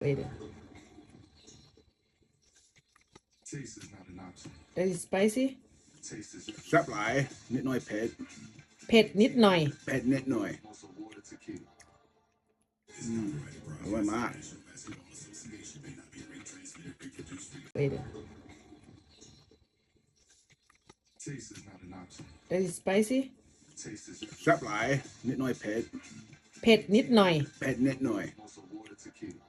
Wait. Taste is not an option. That is spicy Taste is แซ่บหลาย นิดหน่อยเผ็ด เผ็ดนิดหน่อย เผ็ดนิดหน่อย also water tequila. อร่อยมาก Wait. Taste is not an option. That is spicy Taste is แซ่บหลาย นิดหน่อยเผ็ด เผ็ดนิดหน่อย เผ็ดนิดหน่อย also water tequila.